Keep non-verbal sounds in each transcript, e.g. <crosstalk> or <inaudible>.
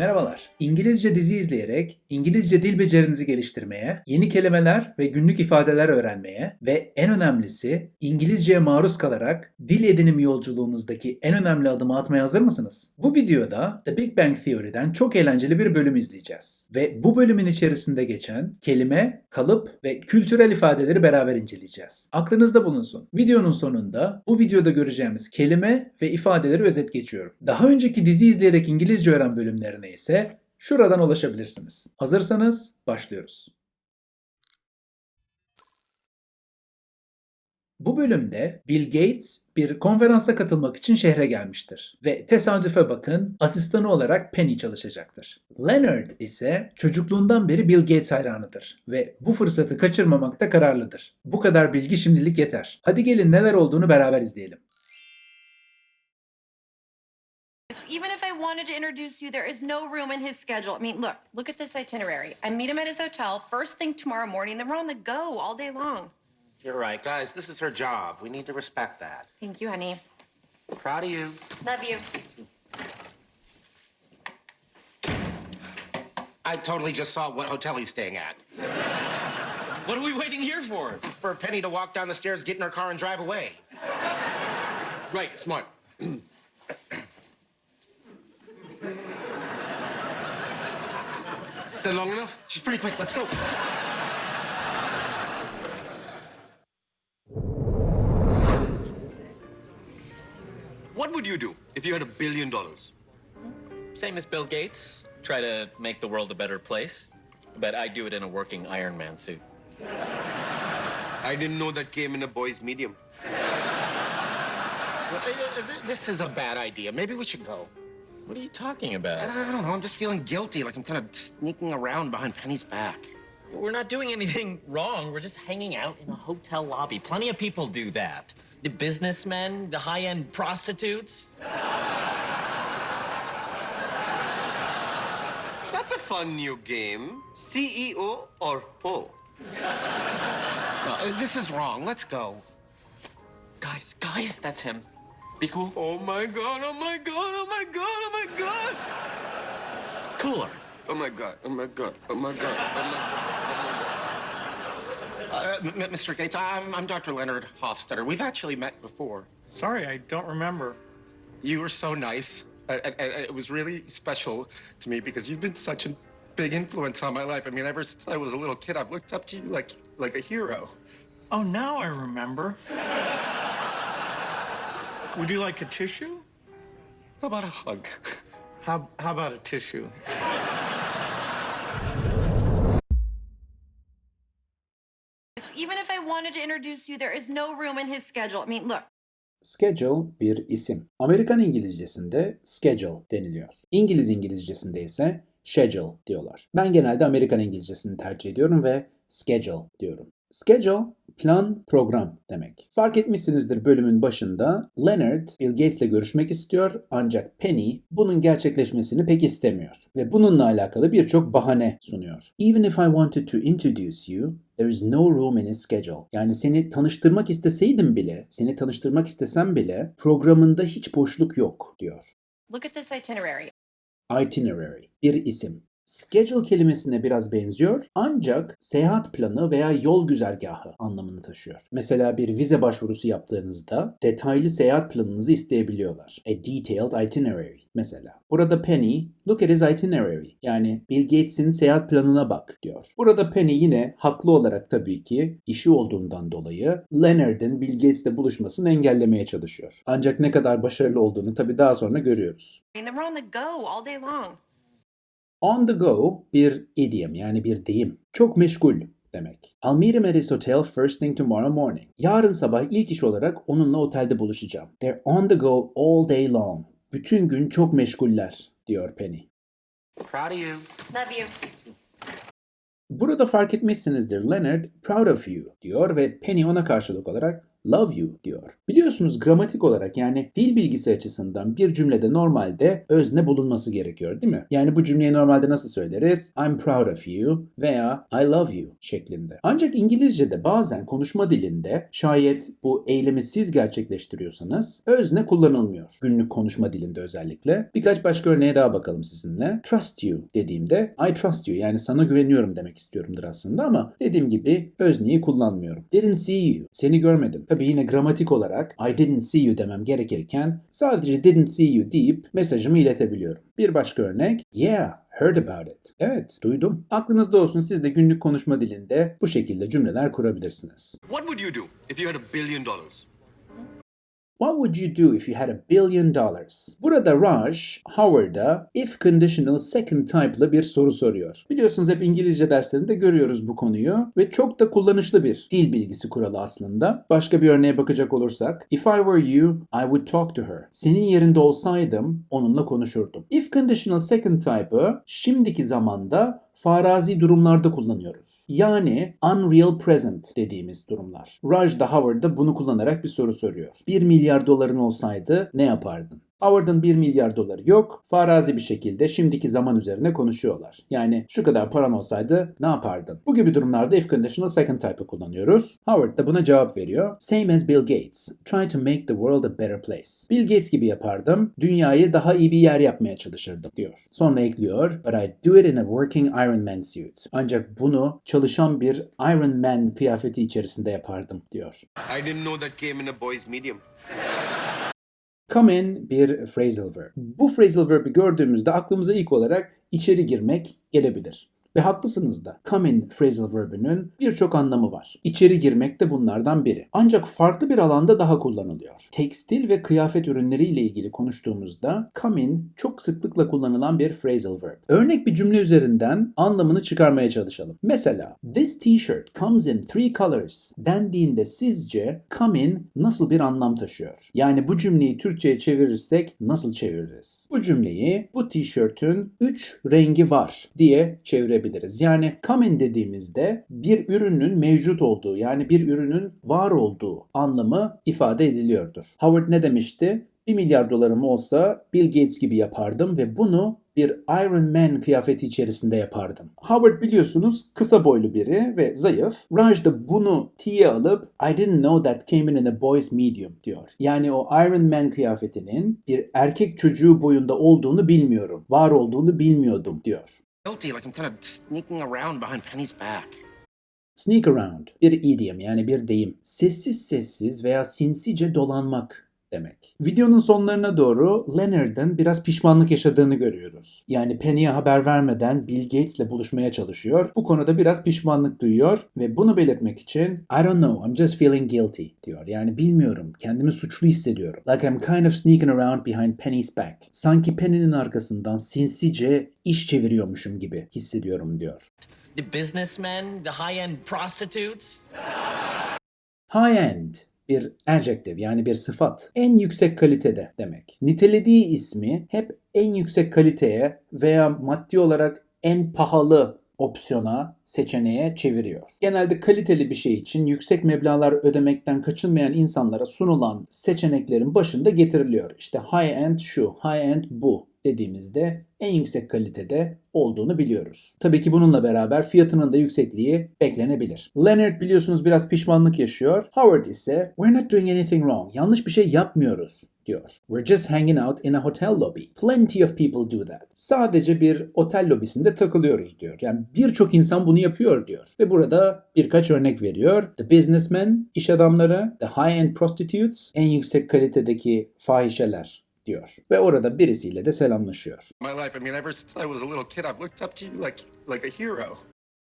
Merhabalar. İngilizce dizi izleyerek İngilizce dil becerinizi geliştirmeye, yeni kelimeler ve günlük ifadeler öğrenmeye ve en önemlisi İngilizceye maruz kalarak dil edinim yolculuğunuzdaki en önemli adımı atmaya hazır mısınız? Bu videoda The Big Bang Theory'den çok eğlenceli bir bölüm izleyeceğiz. Ve bu bölümün içerisinde geçen kelime, kalıp ve kültürel ifadeleri beraber inceleyeceğiz. Aklınızda bulunsun. Videonun sonunda bu videoda göreceğimiz kelime ve ifadeleri özet geçiyorum. Daha önceki dizi izleyerek İngilizce öğren bölümlerine ise şuradan ulaşabilirsiniz. Hazırsanız başlıyoruz. Bu bölümde Bill Gates bir konferansa katılmak için şehre gelmiştir. Ve tesadüfe bakın asistanı olarak Penny çalışacaktır. Leonard ise çocukluğundan beri Bill Gates hayranıdır ve bu fırsatı kaçırmamakta kararlıdır. Bu kadar bilgi şimdilik yeter. Hadi gelin neler olduğunu beraber izleyelim. Even if I wanted to introduce you, there is no room in his schedule. I mean, look, look at this itinerary. I meet him at his hotel first thing tomorrow morning, then we're on the go all day long. You're right, guys. This is her job. We need to respect that. Thank you, honey. Proud of you. Love you. I totally just saw what hotel he's staying at. <laughs> What are we waiting here for? For Penny to walk down the stairs, get in her car, and drive away. Right, smart. <clears throat> That long enough? She's pretty quick. Let's go. What would you do if you had a billion dollars? Same as Bill Gates. Try to make the world a better place. But I do it in a working Iron Man suit. I didn't know that came in a boy's medium. Well, th- This is a bad idea. Maybe we should go. What are you talking about? I don't know. I'm just feeling guilty, like I'm kind of sneaking around behind Penny's back. We're not doing anything <laughs> wrong. We're just hanging out in a hotel lobby. Plenty of people do that. The businessmen, the high end prostitutes. That's a fun new game. CEO or ho? No, this is wrong. Let's go. Guys, guys, that's him. Be cool. Oh my god, oh my god, oh my god, oh my god. Cooler. Oh my god, oh my god, oh my god, oh my god, oh my god. Uh, M- M- Mr. Gates, I'm, I'm Dr. Leonard Hofstadter. We've actually met before. Sorry, I don't remember. You were so nice. I, I, I- it was really special to me because you've been such a big influence on my life. I mean, ever since I was a little kid, I've looked up to you like like a hero. Oh, now I remember. Would you like a tissue? How about a hug? <laughs> How, how about a tissue? Even if I wanted to introduce you, there is no room in his schedule. I mean, look, Schedule bir isim. Amerikan İngilizcesinde schedule deniliyor. İngiliz İngilizcesinde ise schedule diyorlar. Ben genelde Amerikan İngilizcesini tercih ediyorum ve schedule diyorum. Schedule plan, program demek. Fark etmişsinizdir bölümün başında Leonard Bill Gates'le görüşmek istiyor ancak Penny bunun gerçekleşmesini pek istemiyor ve bununla alakalı birçok bahane sunuyor. Even if I wanted to introduce you, there is no room in his schedule. Yani seni tanıştırmak isteseydim bile, seni tanıştırmak istesem bile programında hiç boşluk yok diyor. look at this itinerary. Itinerary bir isim. Schedule kelimesine biraz benziyor ancak seyahat planı veya yol güzergahı anlamını taşıyor. Mesela bir vize başvurusu yaptığınızda detaylı seyahat planınızı isteyebiliyorlar. A detailed itinerary mesela. Burada Penny, look at his itinerary yani Bill Gates'in seyahat planına bak diyor. Burada Penny yine haklı olarak tabii ki işi olduğundan dolayı Leonard'ın Bill Gates'le buluşmasını engellemeye çalışıyor. Ancak ne kadar başarılı olduğunu tabii daha sonra görüyoruz. Then we're on the go all day long. On the go bir idiom yani bir deyim. Çok meşgul demek. I'll meet him at his hotel first thing tomorrow morning. Yarın sabah ilk iş olarak onunla otelde buluşacağım. They're on the go all day long. Bütün gün çok meşguller diyor Penny. Proud of you. Love you. Burada fark etmişsinizdir Leonard proud of you diyor ve Penny ona karşılık olarak love you diyor. Biliyorsunuz gramatik olarak yani dil bilgisi açısından bir cümlede normalde özne bulunması gerekiyor değil mi? Yani bu cümleyi normalde nasıl söyleriz? I'm proud of you veya I love you şeklinde. Ancak İngilizce'de bazen konuşma dilinde şayet bu eylemi siz gerçekleştiriyorsanız özne kullanılmıyor. Günlük konuşma dilinde özellikle. Birkaç başka örneğe daha bakalım sizinle. Trust you dediğimde I trust you yani sana güveniyorum demek istiyorumdur aslında ama dediğim gibi özneyi kullanmıyorum. Didn't see you. Seni görmedim. Tabii yine gramatik olarak I didn't see you demem gerekirken sadece didn't see you deyip mesajımı iletebiliyorum. Bir başka örnek. Yeah, heard about it. Evet, duydum. Aklınızda olsun siz de günlük konuşma dilinde bu şekilde cümleler kurabilirsiniz. What would you do if you had a billion dollars? What would you do if you had a billion dollars? Burada Raj, Howard'a if conditional second type'lı bir soru soruyor. Biliyorsunuz hep İngilizce derslerinde görüyoruz bu konuyu ve çok da kullanışlı bir dil bilgisi kuralı aslında. Başka bir örneğe bakacak olursak, if I were you, I would talk to her. Senin yerinde olsaydım onunla konuşurdum. If conditional second type'ı şimdiki zamanda farazi durumlarda kullanıyoruz. Yani unreal present dediğimiz durumlar. Raj da Howard da bunu kullanarak bir soru soruyor. 1 milyar doların olsaydı ne yapardın? Howard'ın 1 milyar doları yok. Farazi bir şekilde şimdiki zaman üzerine konuşuyorlar. Yani şu kadar paran olsaydı ne yapardın? Bu gibi durumlarda if conditional second type'ı kullanıyoruz. Howard da buna cevap veriyor. Same as Bill Gates. Try to make the world a better place. Bill Gates gibi yapardım. Dünyayı daha iyi bir yer yapmaya çalışırdım diyor. Sonra ekliyor. But I do it in a working Iron Man suit. Ancak bunu çalışan bir Iron Man kıyafeti içerisinde yapardım diyor. I didn't know that came in a boy's medium. Come in bir phrasal verb. Bu phrasal verb'i gördüğümüzde aklımıza ilk olarak içeri girmek gelebilir. Ve haklısınız da come in phrasal verb'ünün birçok anlamı var. İçeri girmek de bunlardan biri. Ancak farklı bir alanda daha kullanılıyor. Tekstil ve kıyafet ürünleriyle ilgili konuştuğumuzda come in çok sıklıkla kullanılan bir phrasal verb. Örnek bir cümle üzerinden anlamını çıkarmaya çalışalım. Mesela this t-shirt comes in three colors dendiğinde sizce come in nasıl bir anlam taşıyor? Yani bu cümleyi Türkçe'ye çevirirsek nasıl çeviririz? Bu cümleyi bu tişörtün 3 rengi var diye çevirebiliriz. Yani come in dediğimizde bir ürünün mevcut olduğu yani bir ürünün var olduğu anlamı ifade ediliyordur. Howard ne demişti? 1 milyar dolarım olsa Bill Gates gibi yapardım ve bunu bir Iron Man kıyafeti içerisinde yapardım. Howard biliyorsunuz kısa boylu biri ve zayıf. Raj da bunu tiye alıp I didn't know that came in a boy's medium diyor. Yani o Iron Man kıyafetinin bir erkek çocuğu boyunda olduğunu bilmiyorum. Var olduğunu bilmiyordum diyor. Guilty, like I'm kind of sneaking around behind Penny's back. Sneak around bir idiom yani bir deyim. Sessiz sessiz veya sinsice dolanmak demek. Videonun sonlarına doğru Leonard'ın biraz pişmanlık yaşadığını görüyoruz. Yani Penny'e haber vermeden Bill Gates'le buluşmaya çalışıyor. Bu konuda biraz pişmanlık duyuyor ve bunu belirtmek için I don't know, I'm just feeling guilty diyor. Yani bilmiyorum, kendimi suçlu hissediyorum. Like I'm kind of sneaking around behind Penny's back. Sanki Penny'nin arkasından sinsice iş çeviriyormuşum gibi hissediyorum diyor. The businessmen, the high-end prostitutes. High-end bir adjective yani bir sıfat. En yüksek kalitede demek. Nitelediği ismi hep en yüksek kaliteye veya maddi olarak en pahalı opsiyona, seçeneğe çeviriyor. Genelde kaliteli bir şey için yüksek meblağlar ödemekten kaçınmayan insanlara sunulan seçeneklerin başında getiriliyor. İşte high-end şu, high-end bu dediğimizde en yüksek kalitede olduğunu biliyoruz. Tabii ki bununla beraber fiyatının da yüksekliği beklenebilir. Leonard biliyorsunuz biraz pişmanlık yaşıyor. Howard ise we're not doing anything wrong. Yanlış bir şey yapmıyoruz diyor. We're just hanging out in a hotel lobby. Plenty of people do that. Sadece bir otel lobisinde takılıyoruz diyor. Yani birçok insan bunu yapıyor diyor. Ve burada birkaç örnek veriyor. The businessmen, iş adamları, the high-end prostitutes, en yüksek kalitedeki fahişeler diyor. Ve orada birisiyle de selamlaşıyor.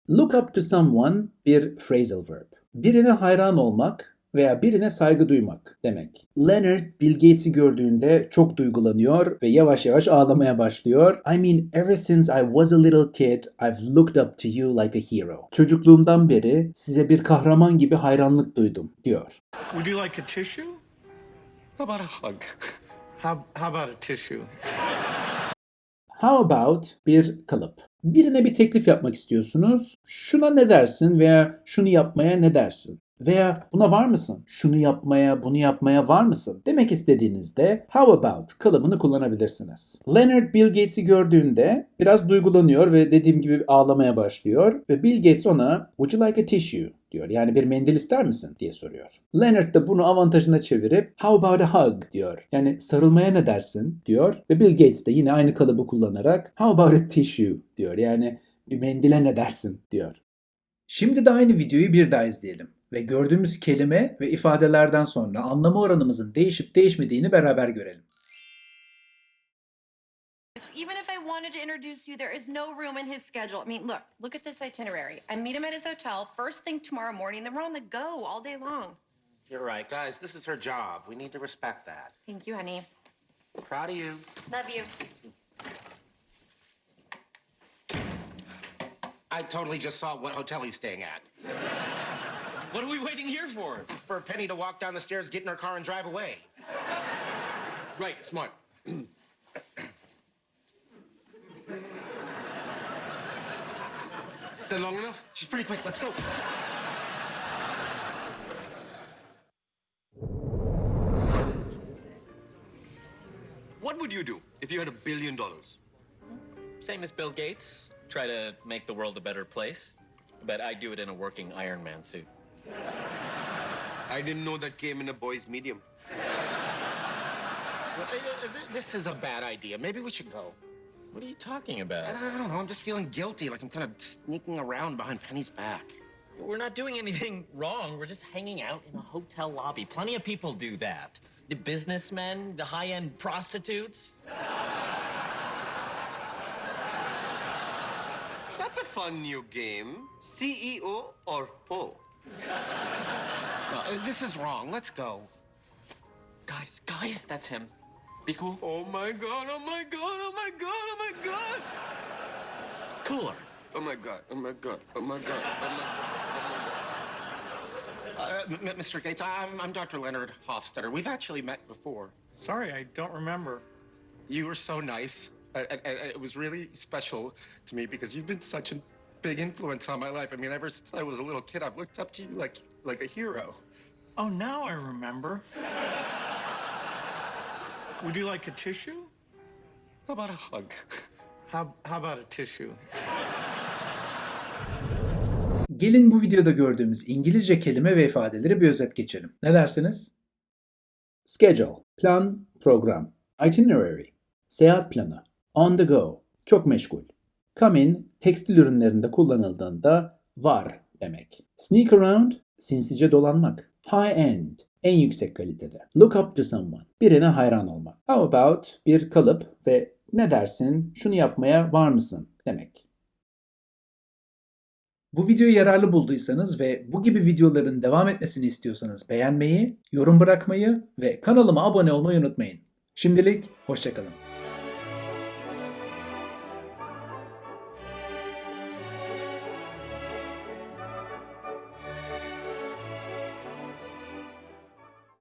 Look up to someone bir phrasal verb. Birine hayran olmak veya birine saygı duymak demek. Leonard Bill Gates'i gördüğünde çok duygulanıyor ve yavaş yavaş ağlamaya başlıyor. I mean ever since I was a little kid, I've looked up to you like a hero. Çocukluğumdan beri size bir kahraman gibi hayranlık duydum diyor. Would you like a tissue? How about a hug? <laughs> How, how about a tissue? How about bir kalıp. Birine bir teklif yapmak istiyorsunuz. Şuna ne dersin veya şunu yapmaya ne dersin? Veya buna var mısın? Şunu yapmaya, bunu yapmaya var mısın? Demek istediğinizde how about kalıbını kullanabilirsiniz. Leonard Bill Gates'i gördüğünde biraz duygulanıyor ve dediğim gibi ağlamaya başlıyor ve Bill Gates ona would you like a tissue diyor. Yani bir mendil ister misin diye soruyor. Leonard da bunu avantajına çevirip how about a hug diyor. Yani sarılmaya ne dersin diyor ve Bill Gates de yine aynı kalıbı kullanarak how about a tissue diyor. Yani bir mendile ne dersin diyor. Şimdi de aynı videoyu bir daha izleyelim ve gördüğümüz kelime ve ifadelerden sonra anlamı oranımızın değişip değişmediğini beraber görelim. Even if I wanted to introduce you, there is no room in his schedule. I mean, look, look at this itinerary. I meet him at his hotel first thing tomorrow morning, then we're on the go all day long. You're right, guys. This is her job. We need to respect that. Thank you, honey. Proud of you. Love you. I totally just saw what hotel he's staying at. What are we waiting here for? For Penny to walk down the stairs, get in her car, and drive away. right, smart. <clears throat> That long enough? She's pretty quick. Let's go. What would you do if you had a billion dollars? Same as Bill Gates. Try to make the world a better place. But I do it in a working Iron Man suit. I didn't know that came in a boy's medium. Well, th- This is a bad idea. Maybe we should go. What are you talking about? I don't know. I'm just feeling guilty, like I'm kind of sneaking around behind Penny's back. We're not doing anything wrong. We're just hanging out in a hotel lobby. Plenty of people do that. The businessmen, the high end prostitutes. That's a fun new game. CEO or ho? No, uh, this is wrong. Let's go. Guys, guys, that's him. Be cool. Oh my god, oh my god, oh my god, oh my god. Cooler. Oh my god, oh my god, oh my god, oh my god, oh my god. Uh, M- M- Mr. Gates, I'm, I'm Dr. Leonard Hofstadter. We've actually met before. Sorry, I don't remember. You were so nice. I, I, I- it was really special to me because you've been such a big influence on my life. I mean, ever since I was a little kid, I've looked up to you like like a hero. Oh, now I remember. Would you like a tissue? How about a hug? How, how about a tissue? Gelin bu videoda gördüğümüz İngilizce kelime ve ifadeleri bir özet geçelim. Ne dersiniz? Schedule, plan, program. Itinerary, seyahat planı. On the go, çok meşgul. Come in, tekstil ürünlerinde kullanıldığında var demek. Sneak around, sinsice dolanmak. High end, en yüksek kalitede. Look up to someone, birine hayran olmak. How about, bir kalıp ve ne dersin, şunu yapmaya var mısın demek. Bu videoyu yararlı bulduysanız ve bu gibi videoların devam etmesini istiyorsanız beğenmeyi, yorum bırakmayı ve kanalıma abone olmayı unutmayın. Şimdilik hoşçakalın.